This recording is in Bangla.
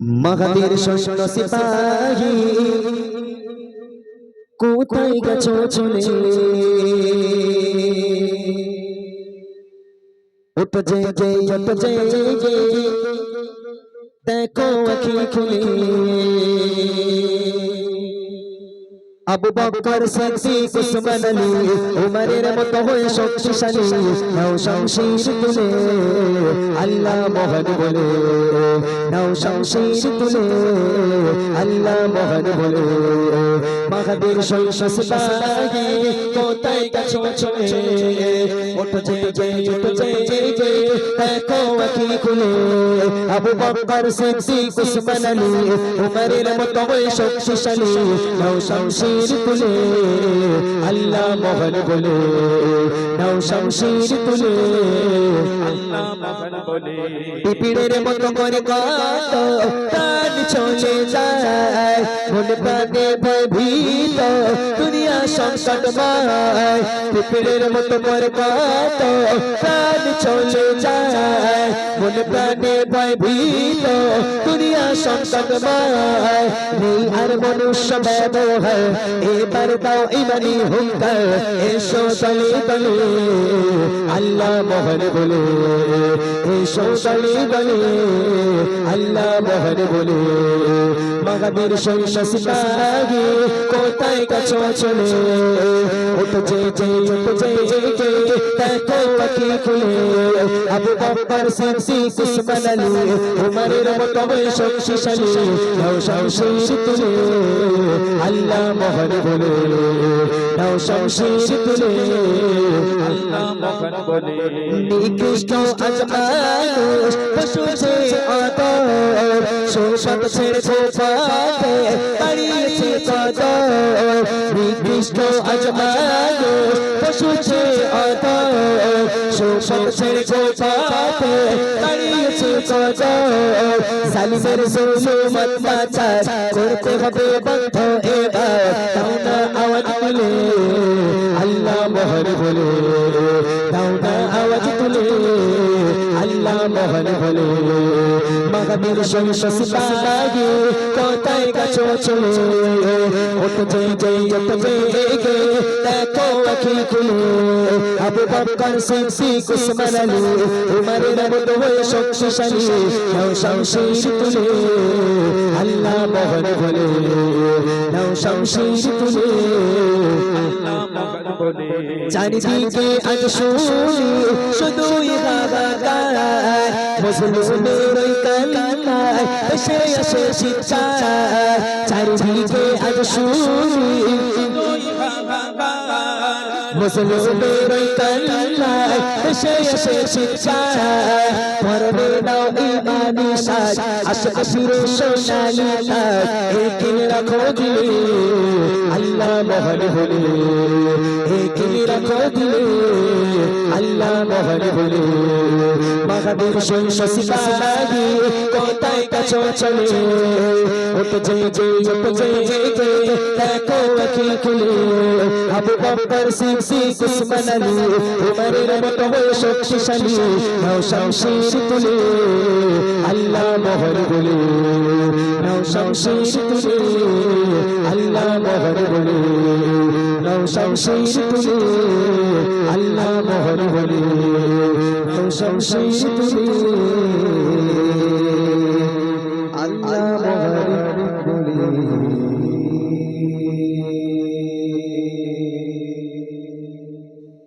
মহাবীর সৈন্য সিপাহী কোথায় গেছো চলে উঠ যে যে উঠ যে যে দেখো আখি খুলে আবু বকর সিদ্দিক উসমান আলী উমরের মতো হয়ে শক্তিশালী নাও শমশীর তুলে আল্লাহ মোহন বলে নাও শমশীর তুলে আল্লাহ মোহন বলে মহাবীর সৈন্য সিপাহী কোথায় গেছো চলে ওঠ যে যে ওঠ যে যে দেখো আখি খুলে আবু বকর সিদ্দিক উসমান আলী উমরের মতো হয়ে শক্তিশালী নাও শমশীর তুলে, আল্লাহ মোহন বলে, নাও শমশীর তুলে, আল্লাহ মহান বলে। পিপিড়ের মতো করে কত প্রাণ চলে যায় মন প্রাণে ভীত দুনিয়া সংকটময় পিপিড়ের মতো করে কত প্রাণ চলে যায় মন প্রাণে ভীত দুনিয়া সংকটময় নেই আর মনুষ্য ব্যবহার এবার দাও ইমানি হুঙ্কার, এসো দলে তলে আল্লাহ মোহন বলে, এসো দলে তলে আল্লাহ মোহন বলে মহাবীর সৈন্য সিপাহী কোথায় কাছে চলে? উঠ যে যে, উঠ যে যে দেখো পাখি খুলে। আবু বকর সিদ্দিক উসমান আলী, উমরের মতো শক্তিশালী নাও শমশীর তুলে। আল্লাহ মহান বলে। নাও শমশির তুলে। আল্লাহ মহান বলে। নিকৃষ্ট আজ মানুষ পশু যে আদর শোষক ছেড়েছে পথে দাঁড়িয়েছে কদর। নিকৃষ্ট আজ মানুষ ছেড়েছে পথে দাঁড়িয়েছে কদর। জালিমের জুলুম অত্যাচার করতে হবে বন্ধ এবার। তাও না আওয়াজ তুলে, আল্লাহ মোহন বলে। দাও আওয়াজ তুলে আল্লাহ মোহন বলে মহাবীর শংস সিপাহী কোথায় গাছো চলে ওঠ জয় জয় যত যে গে দেখো আখি খুলো। আবু বকর সিদ্দিক, উসমান আলী উমরের মতো হয়ে শক্তিশালী, নাও শমশীর তুলে। আল্লাহ মোহন বলে, নাও শমশীর তুলে। চারিদিকে আজ শুনি শুধুই হাহাকার মুসলিমের কান্নায় এসে আসে শিক্ষা। চারিদিকে আজ শুনি মুসলিমের ওই কান্নায় এসে আসে শিক্ষা পরবে নাও ইমানি সাজ আসে আসিরে সোনালি তাজ একিন রাখো দিলে আল্লাহ মোহন হলে। একিন রাখো দিলে আল্লাহ মোহন হলে। মহাবীর সৈন্য সিপাহী কোথায় কাছো চলে। ওঠ যে যে ওঠ যে যে দেখো আখি খুলে আবু বকর সিদ্দিক উসমান আলী উমরের মতো হয়ে শক্তিশালী। নাও শমশীর তুলে, আল্লাহ মোহন বলে। নাও শমশীর তুলে, আল্লাহ মোহন বলে। নাও শমশীর তুলে, আল্লাহ মোহন বলে। নাও শমশীর তুলে।